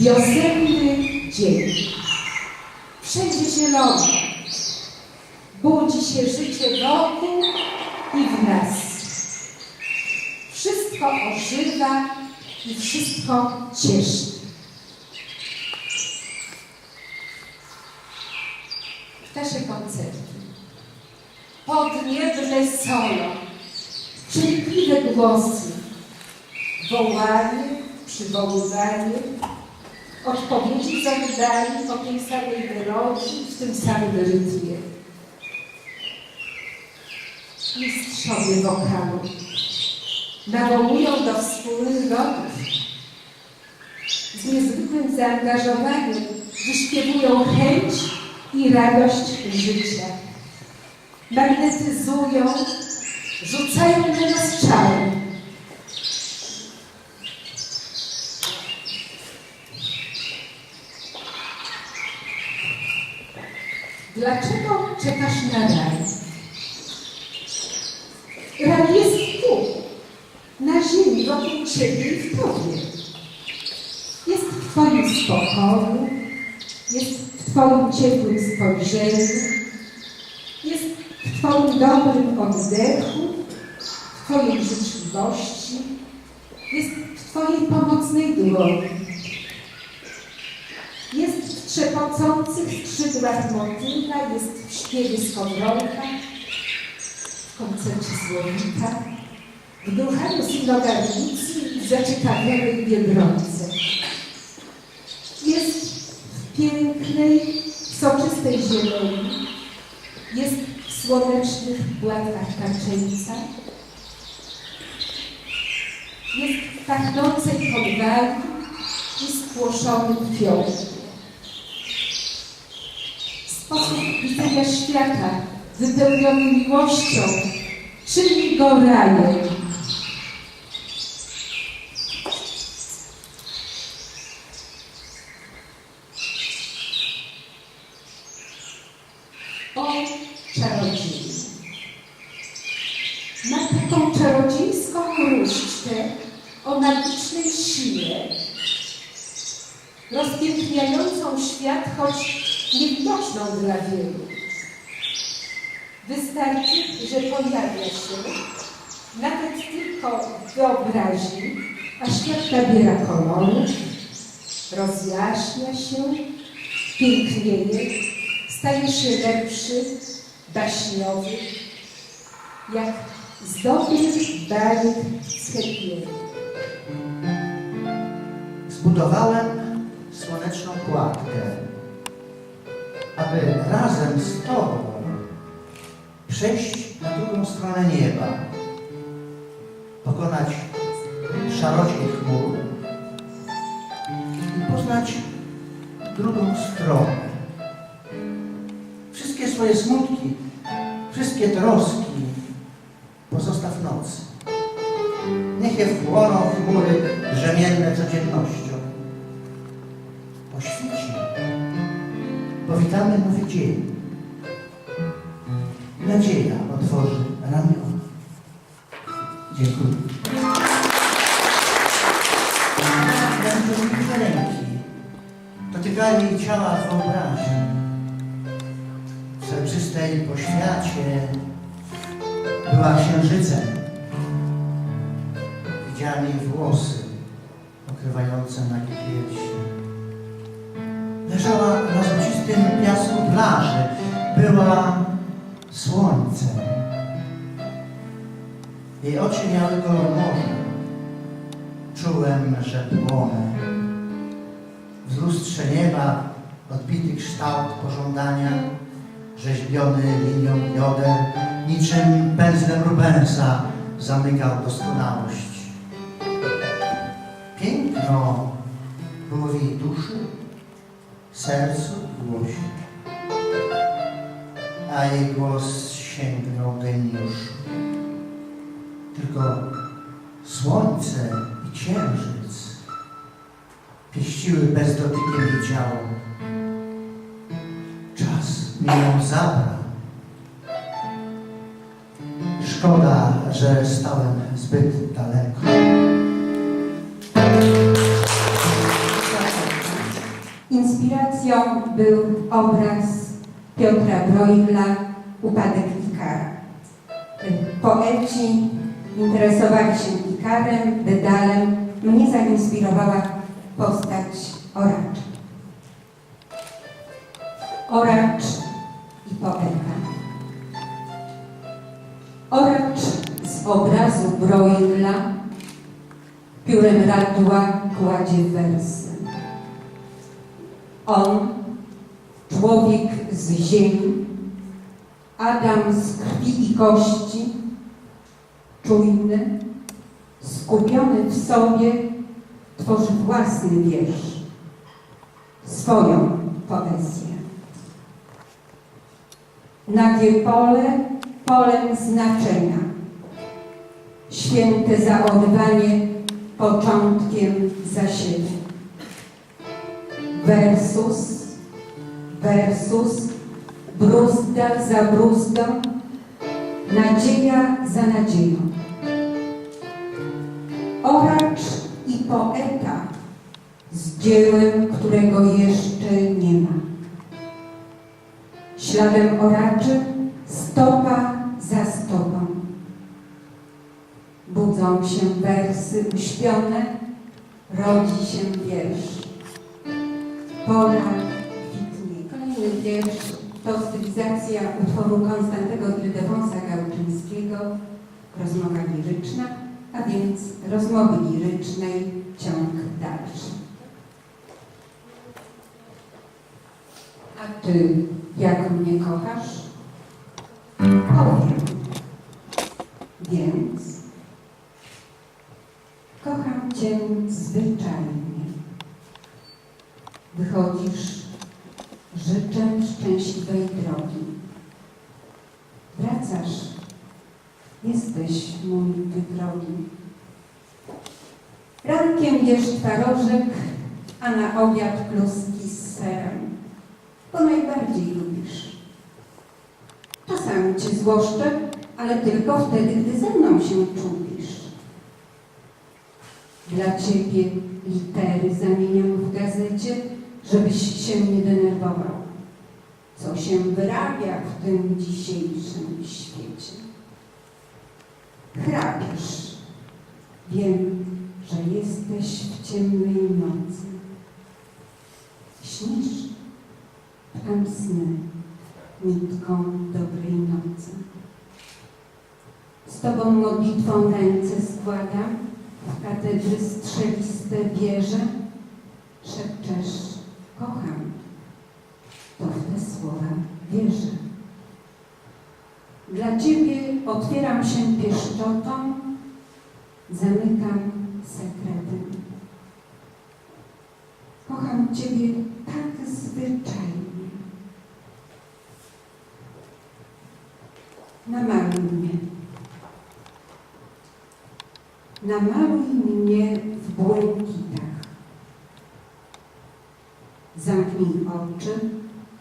Wiosenny dzień. Wszędzie zielono. Budzi się życie wokół i w nas. Wszystko ożywa i wszystko cieszy. Ptasze koncerty. Podniebne solo. Cierpliwe głosy. Wołanie, przywoływanie. Odpowiedzi zadanie o tej samej melodii w tym samym rytmie. Mistrzowie wokalu nawołują do wspólnych lotów. Z niezwykłym zaangażowaniem wyśpiewują chęć i radość życia. Magnetyzują, rzucają na nas czary. Dlaczego czekasz na raj? Raj jest tu, na ziemi, wokół Ciebie i w Tobie. Jest w Twoim spokoju, jest w Twoim ciepłym spojrzeniu, jest w Twoim dobrym oddechu, w Twojej życzliwości, jest w Twojej pomocnej dłoni. Trzepocących skrzydłach motyla, jest w śpiewie skowronka, w koncercie słownika, w duchaniu synogarnicy i w zaciekawionej biedronce. Jest w pięknej, soczystej zieleni, jest w słonecznych płatkach tańczyńca, jest w pachnącej podwali i spłoszonym fiołku. Sposób widzenia świata wypełniony miłością czyni go rajem. O czarodzieju. Ma taką czarodziejską różdżkę o magicznej sile, rozpiękniającą świat, choć niewidoczną dla wielu. Wystarczy, że pojawia się, nawet tylko w wyobraźni, a świat nabiera koloru, rozjaśnia się, pięknieje, staje się lepszy, baśniowy, jak zdobnych bajek z Zbudowałem słoneczną kładkę, aby razem z Tobą przejść na drugą stronę nieba, pokonać szarość chmur i poznać drugą stronę. Wszystkie swoje smutki, wszystkie troski pozostaw nocy. Niech je wchłoną chmury brzemienne codziennością. Ciała wyobraźni. W soczystej poświacie była księżycem. Widziałem jej włosy pokrywające nagie piersi. Leżała na złocistym piasku plaży. Była słońcem. Jej oczy miały kolor morza. Czułem, że płonę. W lustrze nieba odbity kształt pożądania, rzeźbiony linią bioder, niczym pędzlem Rubensa zamykał doskonałość. Piękno było w jej duszy, sercu, głosie. A jej głos sięgnął geniuszu. Tylko słońce i księżyc pieściły bezdotykiem jej ciało. Mi ją zabrał. Szkoda, że stałem zbyt daleko. Inspiracją był obraz Piotra Bruegla Upadek Ikara. Poeci interesowali się Ikarem, Dedalem. Mnie zainspirowała postać Oracza. Oracz poeta. Oracz z obrazu Bruegla piórem radła kładzie wersy. On, człowiek z ziemi, Adam z krwi i kości, czujny, skupiony w sobie, tworzy własny wiersz, swoją poezję. Nagie pole, polem znaczenia, święte zaorwanie początkiem zasienia. Versus, versus, bruzda za bruzdą, nadzieja za nadzieją. Oracz i poeta z dziełem, którego jeszcze nie ma. Śladem oraczy stopa za stopą. Budzą się wersy uśpione, rodzi się wiersz. Pora kwitnie. Kolejny wiersz to stylizacja utworu Konstantego Ildefonsa Gałczyńskiego Rozmowa liryczna, a więc rozmowy lirycznej ciąg dalszy. A ty jak mnie kochasz? Powiem. Więc kocham cię zwyczajnie. Wychodzisz, życzę szczęśliwej drogi. Wracasz, jesteś mój wydrogi. Rankiem jesz twarożek, a na obiad kluski z serem, bo najbardziej lubisz. Czasami cię złoszczę, ale tylko wtedy, gdy ze mną się czulisz. Dla ciebie litery zamieniam w gazecie, żebyś się nie denerwował. Co się wyrabia w tym dzisiejszym świecie? Chrapiesz. Wiem, że jesteś w ciemnej nocy. Śnisz? Tam sny nitką dobrej nocy. Z Tobą modlitwą ręce składam, w katedry strzeliste wieże, szepczesz, kocham. To w te słowa wierzę. Dla Ciebie otwieram się pieszczotą, zamykam sekretem. Kocham Ciebie tak zwyczajnie. Namaluj mnie. Namaluj mnie w błękitach. Zamknij oczy,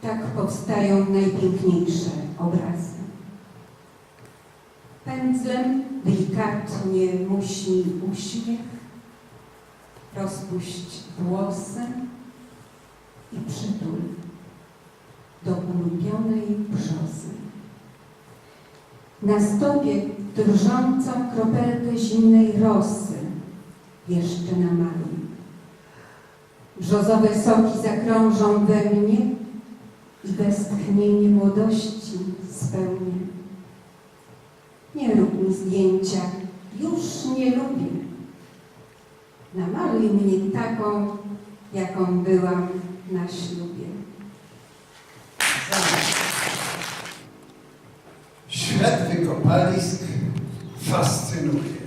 tak powstają najpiękniejsze obrazy. Pędzlem delikatnie muśnij uśmiech, rozpuść włosy i przytul do ulubionej brzozy. Na stopie drżącą kropelkę zimnej rosy jeszcze namaluj. Brzozowe soki zakrążą we mnie i westchnienie młodości spełnię. Nie rób mi zdjęcia, już nie lubię. Namaluj mnie taką, jaką byłam na ślubie. Świat wykopalisk fascynuje.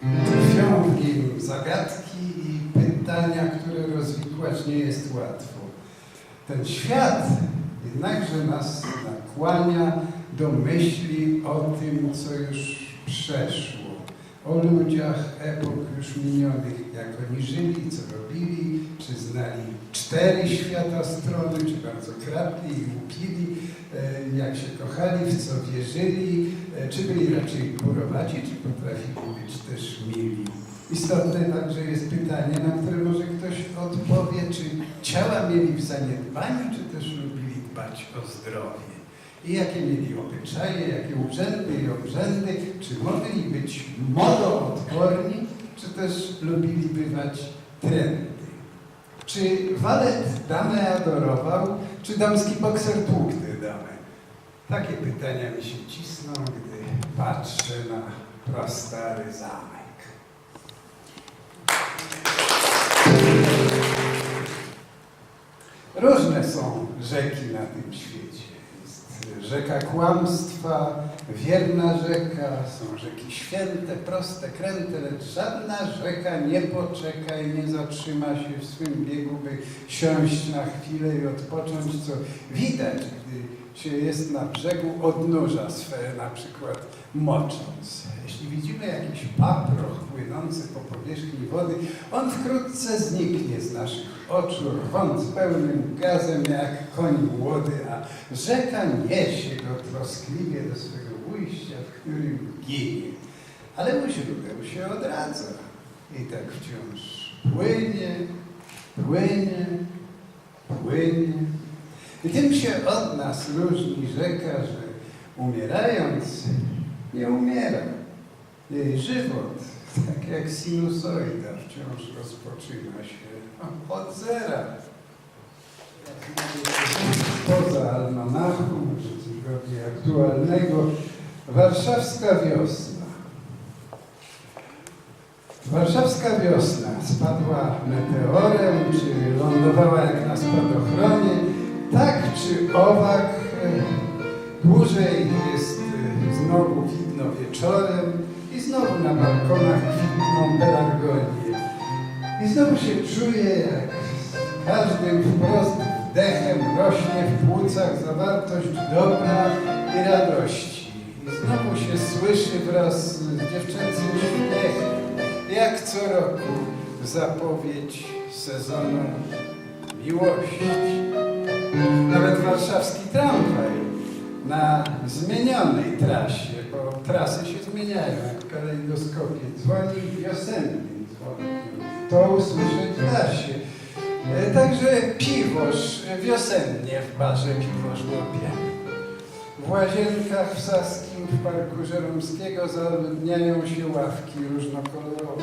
Tkwią w nim zagadki i pytania, które rozwikłać nie jest łatwo. Ten świat jednakże nas nakłania do myśli o tym, co już przeszło, o ludziach epok już minionych, jak oni żyli, co robili, czy znali cztery świata strony, czy bardzo kradli i łupili, e, jak się kochali, w co wierzyli, e, czy byli raczej kurowaci, czy potrafili być też mili. Istotne także jest pytanie, na które może ktoś odpowie, czy ciała mieli w zaniedbaniu, czy też lubili dbać o zdrowie. I jakie mieli obyczaje, jakie urzędy i obrzędy, czy mogli być modoodporni, czy też lubili bywać trendy. Czy walet damę adorował, czy damski bokser tłukł damę? Takie pytania mi się cisną, gdy patrzę na prastary zamek. Różne są rzeki na tym świecie. Rzeka kłamstwa, wierna rzeka, są rzeki święte, proste, kręte, lecz żadna rzeka nie poczeka i nie zatrzyma się w swym biegu, by siąść na chwilę i odpocząć, co widać, gdy się jest na brzegu odnóża swe, na przykład mocząc. Jeśli widzimy jakiś paproch płynący po powierzchni wody, on wkrótce zniknie z naszych oczu, rwąc pełnym gazem jak koń młody, a rzeka niesie go troskliwie do swego ujścia, w którym ginie. Ale mu źródeł się odradza i tak wciąż płynie, płynie, płynie. I tym się od nas różni rzeka, że umierając nie umiera. Jej żywot, tak jak sinusoida, wciąż rozpoczyna się od zera. Poza almanachu, może tygodnia aktualnego, warszawska wiosna. Warszawska wiosna spadła meteorem, czy lądowała jak na spadochronie, tak czy owak e, dłużej jest e, znowu widno wieczorem i znowu na balkonach kwitną pelargonie. I znowu się czuję, jak z każdym wprost wdechem rośnie w płucach zawartość dobra i radości. I znowu się słyszy wraz z dziewczęcym śmiechem, jak co roku zapowiedź sezonu miłości. Nawet warszawski tramwaj na zmienionej trasie, bo trasy się zmieniają kalejdoskopie, dzwoni wiosennym dzwonkiem. To usłyszeć da się. E, Także piwosz wiosennie w barze piwo żłopie. W łazienkach w Saskim, w Parku Żeromskiego zaludniają się ławki różnokolorowe.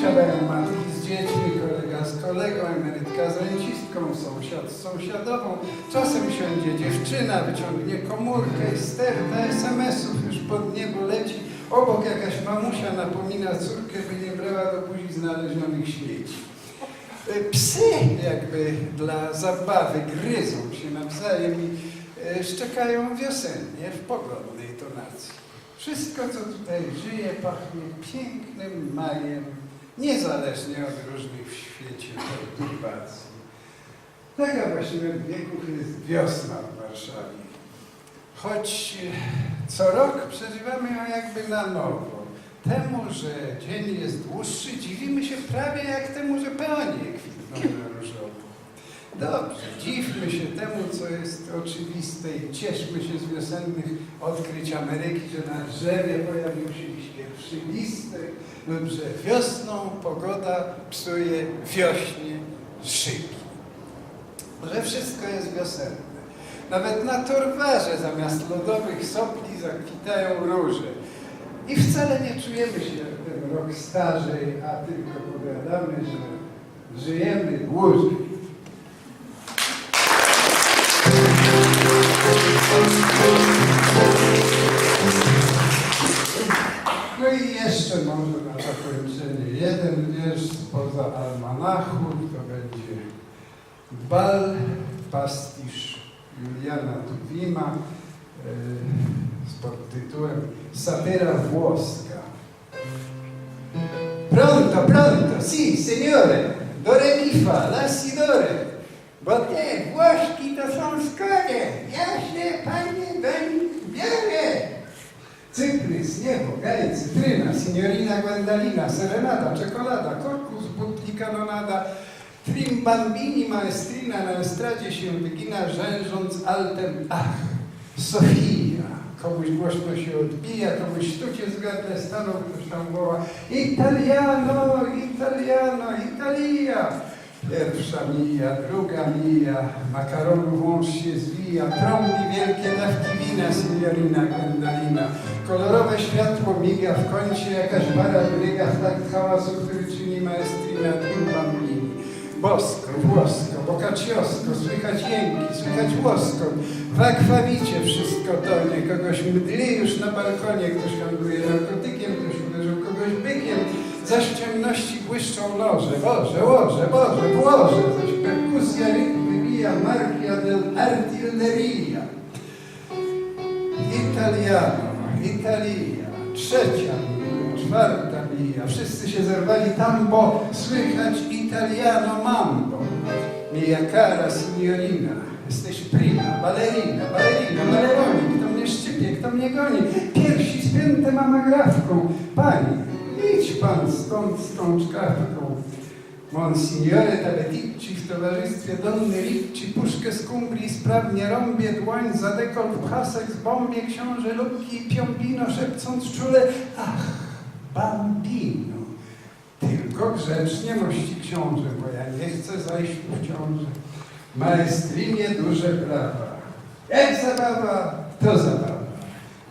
Siadają matki z dziećmi, kolega z kolegą, emerytka z rencistką, sąsiad z sąsiadową. Czasem siądzie dziewczyna, wyciągnie komórkę i sterta SMS-ów już pod. Obok jakaś mamusia napomina córkę, by nie brała do buzi znalezionych śmieci. E, Psy jakby dla zabawy gryzą się nawzajem i e, szczekają wiosennie w pogodnej tonacji. Wszystko, co tutaj żyje, pachnie pięknym majem, niezależnie od różnych w świecie perturbacji. Taka właśnie w wieku jest wiosna w Warszawie. Choć e, co rok przeżywamy ją jakby na nowo. Temu, że dzień jest dłuższy, dziwimy się prawie jak temu, że peonie kwitną na różowo. Dobrze, dziwmy się temu, co jest oczywiste i cieszmy się z wiosennych odkryć Ameryki, że na drzewie pojawił się pierwszy listek lub że wiosną pogoda psuje wiośnie szyki. Że wszystko jest wiosenne. Nawet na torwarze zamiast lodowych sopli zakwitają róże. I wcale nie czujemy się ten rok starzej, a tylko powiadamy, że żyjemy dłużej. No i jeszcze może na zakończenie jeden wiersz spoza almanachu, to będzie bal, pastisz Juliana Tuwima e, z podtytułem Satyra włoska. Pronto, pronto, si, signore, do re mi fa, la si do re. Bo te Włoszki to są skore, ja panie, do nich biorę. Cyprys, niebo, gaj, cytryna, signorina Gwendalina, serenada, czekolada, korpus, butli, kanonada, trim bambini, maestrina na estradzie się wygina, rzężąc altem, ach, Sofia. Komuś głośno się odbija, komuś sztucie z gardle stanął, ktoś tam woła Italiano, Italiano, Italia. Pierwsza mija, druga mija, makaronu wąż się zwija, trąbi wielkie dawki wina, signorina Gwendalina. Kolorowe światło miga, w kącie jakaś para biega w takt hałasu, który czyni maestrina Tim Bambini. Bosko, włosko, boccaciosko, słychać jęki, słychać łoskot. W akwawicie wszystko tonie, kogoś mdli już na balkonie, ktoś handluje narkotykiem, ktoś uderzył kogoś bykiem. Zaś w ciemności błyszczą noże, Boże, łoże, Boże, Boże, zaś perkusja rytmy mija, markia del artilleria. Italiano, Italia, trzecia czwarta mija, wszyscy się zerwali tam, bo słychać Italiano mambo. Mia cara signorina, jesteś prima, ballerina, ballerina, balleroni, kto mnie szczypie, kto mnie goni, piersi spięte mamagrafką. Pani, idź pan stąd z tą czkawką. Monsignore Tabeticci w towarzystwie Donny Ricci puszkę z kumbrii sprawnie rąbie dłoń za dekolt pasek z bombie książę Lubki i Piombino szepcąc czule ach, bambino. Tylko grzecznie mości książę, bo ja nie chcę zajść w ciążę. Maestrinie duże prawa. Jak zabawa, to zabawa.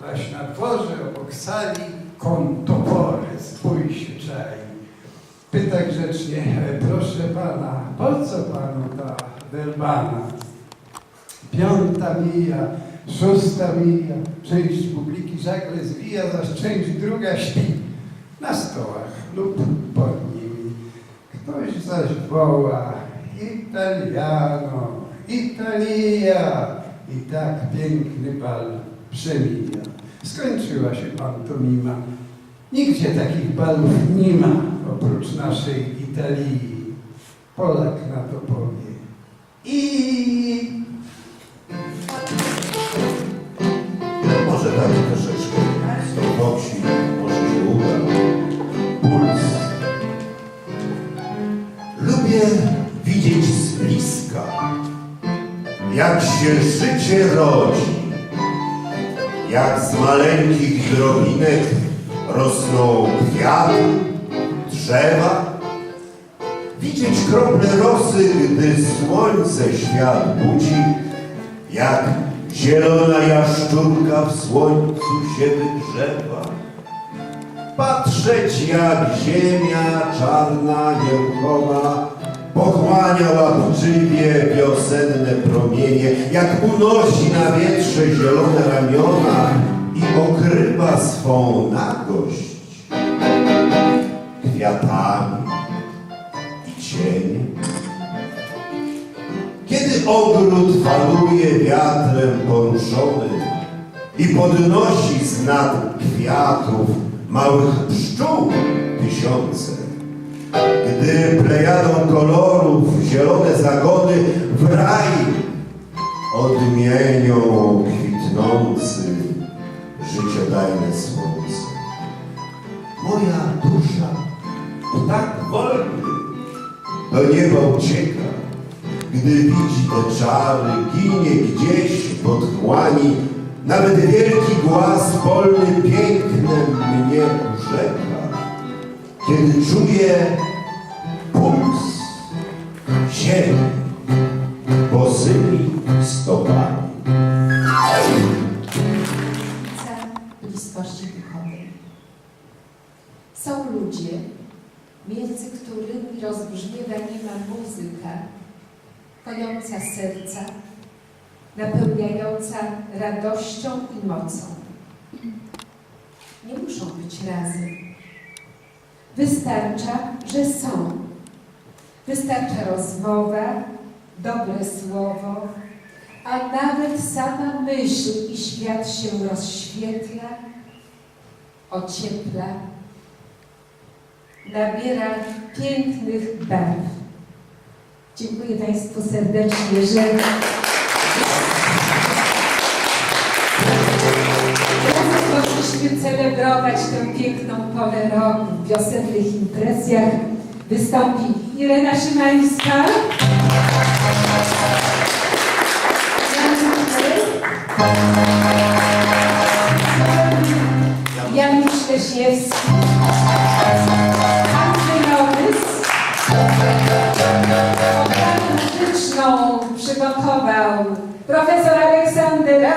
Zaś na dworze obok sali kontopory, spój się czai. Pyta grzecznie, "E, proszę pana, po co panu ta delbana? Piąta mija, szósta mija, część publiki żagle zwija, zaś część druga śpi na stołach lub pod nimi. Ktoś zaś woła Italiano, Italia i tak piękny bal przemija. Skończyła się pantomima. Nigdzie takich balów nie ma oprócz naszej Italii. Polak na to powie. I jak się życie rodzi, jak z maleńkich drobinek rosną kwiaty, drzewa. Widzieć krople rosy, gdy słońce świat budzi, jak zielona jaszczurka w słońcu się wygrzewa. Patrzeć jak ziemia czarna, nieruchoma pochłania łapczywie wiosenne promienie, jak unosi na wietrze zielone ramiona i okrywa swą nagość kwiatami i cieniem. Kiedy ogród faluje wiatrem poruszony i podnosi z nad kwiatów małych pszczół tysiące, gdy plejadą kolorów zielone zagody w raj odmienią kwitnący życiodajne słońce. Moja dusza tak wolny do nieba ucieka, gdy widzi te czary, ginie gdzieś w otchłani, nawet wielki głaz polny pięknem mnie urzeka. Kiedy czuję puls ziemi bosymi stopami. Granica bliskości duchowej. Są ludzie, między którymi rozbrzmiewa niema muzyka, kojąca serca, napełniająca radością i mocą. Nie muszą być razem. Wystarcza, że są. Wystarcza rozmowa, dobre słowo, a nawet sama myśl i świat się rozświetla, ociepla, nabiera pięknych barw. Dziękuję Państwu serdecznie, że mogliśmy celebrować tę piękną porę roku w wiosennych impresjach, wystąpi Irena Szymańska, Janusz Leśniewski, Andrzej Norys. Programę muzyczną przygotował profesor Aleksander